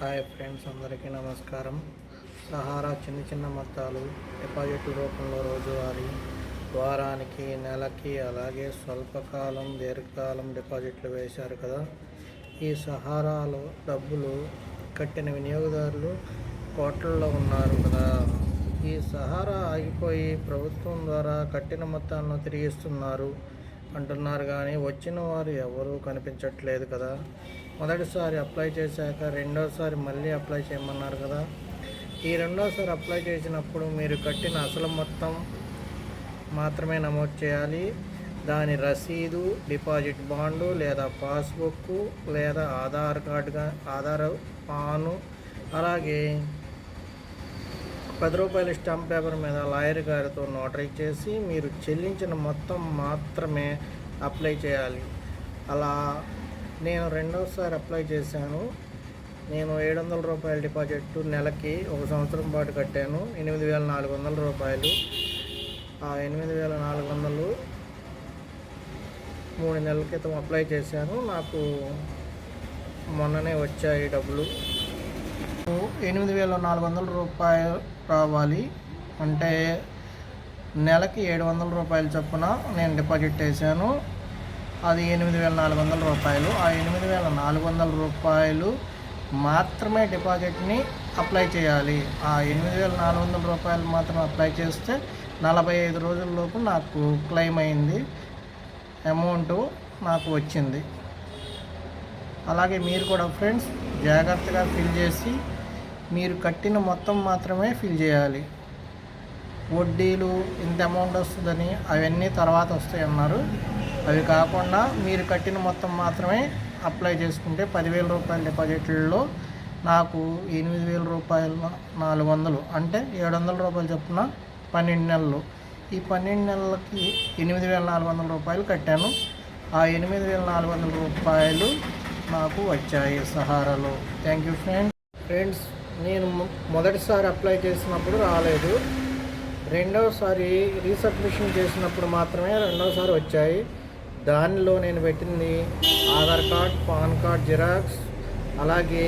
Hi friends అందరికీ నమస్కారం. Sahara చిన్న చిన్న మొత్తాలు డిపాజిట్ రూపంలో రోజువారీ వారానికి నెలకి అలాగే స్వల్పకాలం దీర్ఘకాలం డిపాజిట్లు వేశారు కదా. ఈ సహారాలో డబ్బులు కట్టిన వినియోగదారులు కోట్లలో ఉన్నారు కదా. ఈ సహారా ఆగిపోయి ప్రభుత్వం ద్వారా కట్టిన మొత్తాలను తిరిగిస్తున్నారు అంటున్నారు కానీ వచ్చిన వారు ఎవరూ కనిపించట్లేదు కదా. మొదటిసారి అప్లై చేశాక రెండోసారి మళ్ళీ అప్లై చేయమన్నారు కదా. ఈ రెండోసారి అప్లై చేసినప్పుడు మీరు కట్టిన అసలు మొత్తం మాత్రమే నమోదు చేయాలి. దాని రసీదు డిపాజిట్ బాండు లేదా పాస్బుక్ లేదా ఆధార్ కార్డుగా ఆధార్ పాను అలాగే పది రూపాయల స్టాంప్ పేపర్ మీద లాయర్ గారితో నోటరీ చేసి మీరు చెల్లించిన మొత్తం మాత్రమే అప్లై చేయాలి. అలా నేను రెండోసారి అప్లై చేశాను. నేను ఏడు వందల రూపాయల డిపాజిట్ నెలకి ఒక సంవత్సరం పాటు కట్టాను. ఎనిమిది వేల నాలుగు వందల రూపాయలు. ఆ ఎనిమిది వేల నాలుగు వందలు మూడు నెలల క్రితం అప్లై చేశాను. నాకు మొన్ననే వచ్చాయి డబ్బులు. ఎనిమిది వేల నాలుగు వందల రూపాయలు రావాలి అంటే నెలకి ఏడు వందల రూపాయలు చొప్పున నేను డిపాజిట్ చేశాను. అది ఎనిమిది వేల నాలుగు వందల రూపాయలు. ఆ ఎనిమిది వేల నాలుగు వందల రూపాయలు మాత్రమే డిపాజిట్ని అప్లై చేయాలి. ఆ ఎనిమిది వేల నాలుగు వందల రూపాయలు మాత్రం అప్లై చేస్తే నలభై ఐదు రోజుల్లోపు నాకు క్లెయిమ్ అయింది. అమౌంట్ నాకు వచ్చింది. అలాగే మీరు కూడా ఫ్రెండ్స్ జాగ్రత్తగా ఫిల్ చేసి మీరు కట్టిన మొత్తం మాత్రమే ఫిల్ చేయాలి. వడ్డీలు ఇంత అమౌంట్ వస్తుందని అవన్నీ తర్వాత వస్తాయి అన్నారు అవి కాకుండా మీరు కట్టిన మొత్తం మాత్రమే అప్లై చేసుకుంటే పదివేల రూపాయల డిపాజిట్లలో నాకు ఎనిమిది వేల రూపాయలు నాలుగు వందలు అంటే ఏడు వందల రూపాయలు చొప్పున పన్నెండు నెలలు. ఈ పన్నెండు నెలలకి ఎనిమిది వేల నాలుగు వందల రూపాయలు కట్టాను. ఆ ఎనిమిది వేల నాలుగు వందల రూపాయలు నాకు వచ్చాయి సహారాలో. Thank you friends. ఫ్రెండ్స్ నేను మొదటిసారి అప్లై చేసినప్పుడు రాలేదు. రెండవసారి రీసబ్మిషన్ చేసినప్పుడు మాత్రమే రెండవసారి వచ్చాయి. దానిలో నేను పెట్టింది Aadhaar card PAN card xerox అలాగే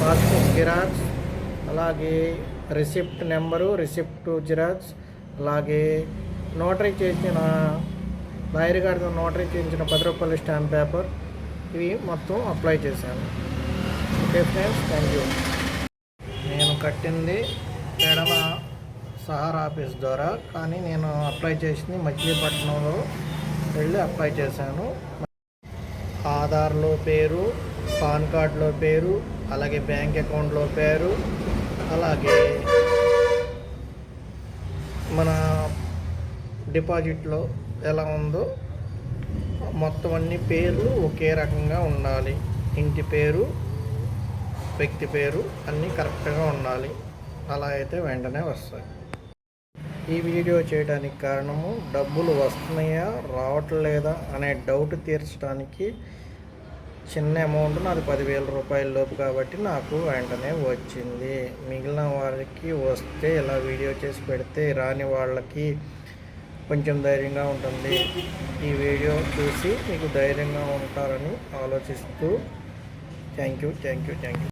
పాస్బుక్ జిరాక్స్ అలాగే రిసిప్ట్ నెంబరు రిసిప్ట్ జిరాక్స్ అలాగే నోటరీ చేసిన లాయర్ గారితో నోటరీ చేయించిన పది రూపాయల స్టాంప్ పేపర్ ఇవి మొత్తం అప్లై చేశాను. Okay friends thank you. నేను కట్టింది ఎడమ సహారా ఆఫీస్ ద్వారా కానీ నేను అప్లై చేసింది మచిలీపట్నంలో వెళ్ళి అప్లై చేశాను. ఆధార్లో పేరు పాన్ కార్డులో పేరు అలాగే బ్యాంక్ అకౌంట్లో పేరు అలాగే మన డిపాజిట్లో ఎలా ఉందో మొత్తం అన్ని పేర్లు ఒకే రకంగా ఉండాలి. ఇంటి పేరు వ్యక్తి పేరు అన్నీ కరెక్ట్గా ఉండాలి. అలా అయితే వెంటనే వస్తాయి. ఈ వీడియో చేయడానికి కారణము డబ్బులు వస్తున్నాయా రావట్లేదా అనే డౌట్ తీర్చడానికి చిన్న అమౌంట్ నాది పదివేల రూపాయల లోపు కాబట్టి నాకు వెంటనే వచ్చింది. మిగిలిన వారికి వస్తే ఇలా వీడియో చేసి పెడితే రాని వాళ్ళకి కొంచెం ధైర్యంగా ఉంటుంది. ఈ వీడియో చూసి మీకు ధైర్యంగా ఉంటారని ఆలోచిస్తూ thank you thank you thank you.